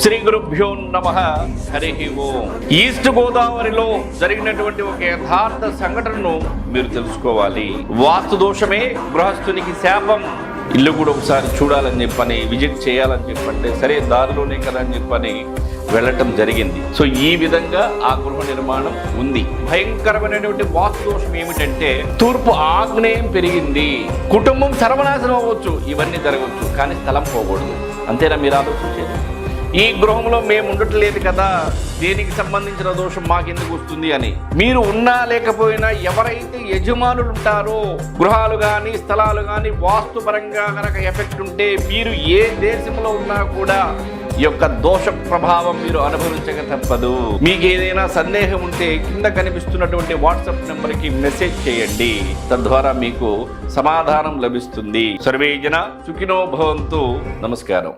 శ్రీ గురుభ్యో నమ. హరి ఓం. ఈస్ట్ గోదావరిలో జరిగినటువంటి ఒక యథార్థ సంఘటనను మీరు తెలుసుకోవాలి. వాస్తు దోషమే గృహస్థునికి శాపం. ఇల్లు కూడా ఒకసారి చూడాలని చెప్పని విజిట్ చేయాలని చెప్పంటే సరే దారిలోనే కదా అని చెప్పని వెళ్ళటం జరిగింది. సో ఈ విధంగా ఆ గృహ నిర్మాణం ఉంది. భయంకరమైనటువంటి వాస్తు దోషం ఏమిటంటే తూర్పు ఆగ్నేయం పెరిగింది. కుటుంబం సర్వనాశనం అవ్వచ్చు. ఇవన్నీ జరగవచ్చు. కానీ స్థలం పోకూడదు. అంతేనా మీరు ఆలోచించేది? ఈ గృహంలో మేము ఉండట్లేదు కదా దేనికి సంబంధించిన దోషం మాకెందుకు వస్తుంది అని. మీరు ఉన్నా లేకపోయినా ఎవరైతే యజమానులు ఉంటారో గృహాలు కానీ స్థలాలు కానీ వాస్తుపరంగా కనుక ఎఫెక్ట్ ఉంటే మీరు ఏ దేశంలో ఉన్నా కూడా ఈ యొక్క దోష ప్రభావం మీరు అనుభవించక తప్పదు. మీకు ఏదైనా సందేహం ఉంటే కింద కనిపిస్తున్నటువంటి వాట్సాప్ నెంబర్కి మెసేజ్ చేయండి. తద్వారా మీకు సమాధానం లభిస్తుంది. సర్వేజన సుఖినోభవంతో సుఖినో భవంతు. నమస్కారం.